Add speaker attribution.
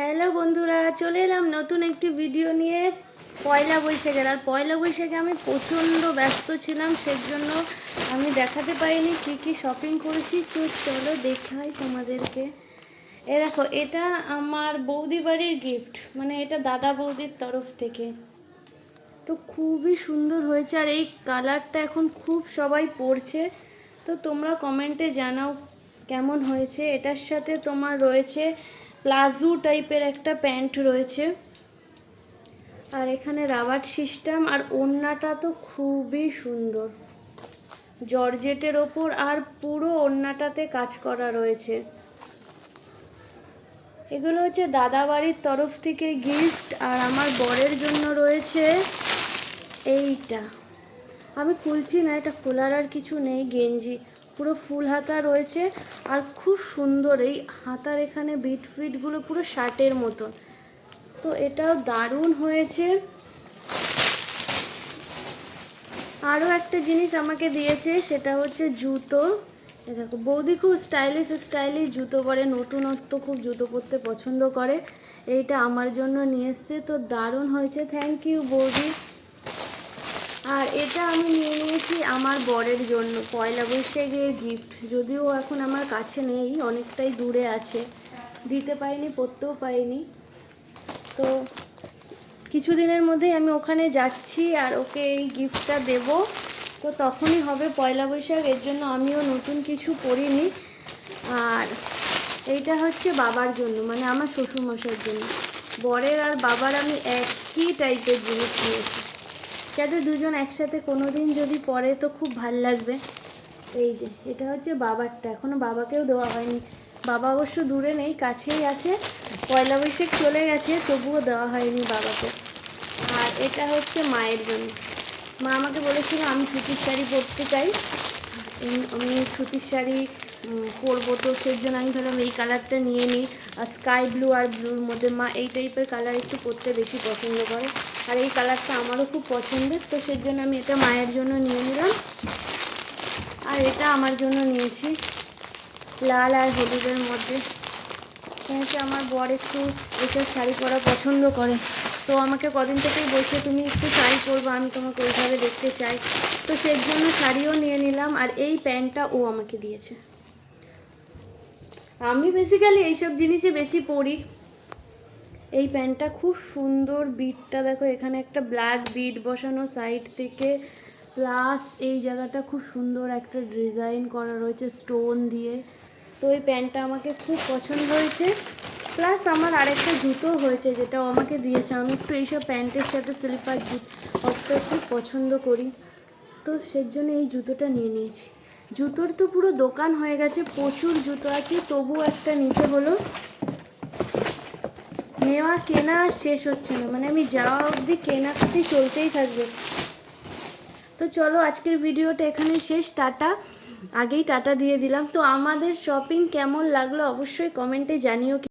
Speaker 1: Hello বন্ধুরা, চলে এলাম নতুন একটি ভিডিও নিয়ে। পয়লা বৈশাখের, আর পয়লা বৈশাখে আমি প্রচণ্ড ব্যস্ত ছিলাম সেই জন্য আমি দেখাতে পারিনি কী কী শপিং করেছি। তো চলো দেখাই তোমাদেরকে। এ দেখো, এটা আমার বৌদি বাড়ির গিফট মানে এটা দাদা বৌদির তরফ থেকে। তো খুবই সুন্দর হয়েছে, আর এই কালারটা এখন খুব সবাই পরছে। তো তোমরা কমেন্টে জানাও কেমন হয়েছে, এটার সাথে তোমার রয়েছে প্লাজো টাইপের একটা প্যান্ট রয়েছে। আর এখানে রাবার সিস্টেম, আর ওড়নাটা তো খুবই সুন্দর। জর্জেটের ওপর আর পুরো ওড়নাটাতে কাজ করা রয়েছে। এগুলো হচ্ছে দাদাবাড়ির তরফ থেকে গিফট আর আমার বরের জন্য রয়েছে এইটা। আমি খুলছি না, এটা খোলার আর কিছু নেই, গেঞ্জি। পুরো ফুল হাতা রয়েছে আর খুব সুন্দর এই হাতার এখানে বিট ফিটগুলো পুরো শার্টের মতন। তো এটাও দারুণ হয়েছে। আরও একটা জিনিস আমাকে দিয়েছে, সেটা হচ্ছে জুতো। দেখো, বৌদি খুব স্টাইলিশ স্টাইলিশ জুতো পরে, নতুনত্ব খুব জুতো পরতে পছন্দ করে। এইটা আমার জন্য নিয়ে এসছে, তো দারুণ হয়েছে। থ্যাংক ইউ বৌদি। আর এটা আমি নিয়ে নিয়েছি আমার বরের জন্য। পয়লা বৈশাখের গিফট যদিও এখন আমার কাছে নেই, অনেকটাই দূরে আছে। দিতে পারিনি পড়তেও পারিনি। তো কিছুদিনের মধ্যেই আমি ওখানে যাচ্ছি আর ওকে এই গিফটটা দেব। তো তখনই হবে পয়লা বৈশাখ, এর জন্য আমিও নতুন কিছু পরিনি। আর এইটা হচ্ছে বাবার জন্য মানে আমার শ্বশুরমশার জন্য। বরের আর বাবার আমি একই টাইপের জিনিস নিয়েছি। যাতে দুজন একসাথে কোনো দিন যদি পরে তো খুব ভালো লাগবে। এই যে, এটা হচ্ছে বাবারটা এখনও বাবাকেও দেওয়া হয়নি। বাবা অবশ্য দূরে নেই, কাছেই আছে। পয়লা বৈশাখ চলে গেছে, তবুও দেওয়া হয়নি বাবাকে। আর এটা হচ্ছে মায়ের জন্য। মা আমাকে বলেছিল আমি সুতির শাড়ি পরতে চাই। আমি সুতির শাড়ি পরবো তো সেই জন্য আমি ভাবলাম এই কালারটা নিয়ে নিই। স্কাই ব্লু আর ব্লুর মধ্যে মা এই টাইপের কালার একটু পরতে বেশি পছন্দ করে। আর এই কালারটা আমারও খুব পছন্দের, তো সেই জন্য আমি এটা মায়ের জন্য নিয়ে নিলাম। আর এটা আমার জন্য নিয়েছি, লাল আর হলুদের মধ্যে। কিন্তু আমার বর একটু এসব শাড়ি পরা পছন্দ করে। তো আমাকে কদিন থেকেই বলছে, তুমি একটু শাড়ি পরবো আমি তোমাকে ওইভাবে দেখতে চাই। তো সেই জন্য শাড়িও নিয়ে নিলাম, আর এই প্যান্টটা ও আমাকে দিয়েছে। আমি বেসিক্যালি এইসব জিনিসে বেশি পরি এই প্যান্টটা খুব সুন্দর বিটটা দেখো এখানে একটা ব্ল্যাক বিট বসানো সাইড থেকে। প্লাস এই জায়গাটা খুব সুন্দর একটা ডিজাইন করা রয়েছে স্টোন দিয়ে। তো এই প্যান্টটা আমাকে খুব পছন্দ হয়েছে। প্লাস আমার আরেকটা জুতো হয়েছে যেটা আমাকে দিয়েছে। আমি একটু এইসব প্যান্টের সাথে স্লিপার জুতো খুব পছন্দ করি। তো সেই জন্য এই জুতোটা নিয়ে নিয়েছি। জুতোর তো পুরো দোকান হয়ে গেছে, প্রচুর জুতো আছে তবু একটা নিতে হলো। নেওয়া, কেনা শেষ হচ্ছে না মানে আমি যাওয়া অবধি কেনাকাটি চলতেই থাকবে। তো চলো আজকের ভিডিওটা এখানে শেষ, টাটা। আগেই টাটা দিয়ে দিলাম। তো আমাদের শপিং কেমন লাগল অবশ্যই কমেন্টে জানিও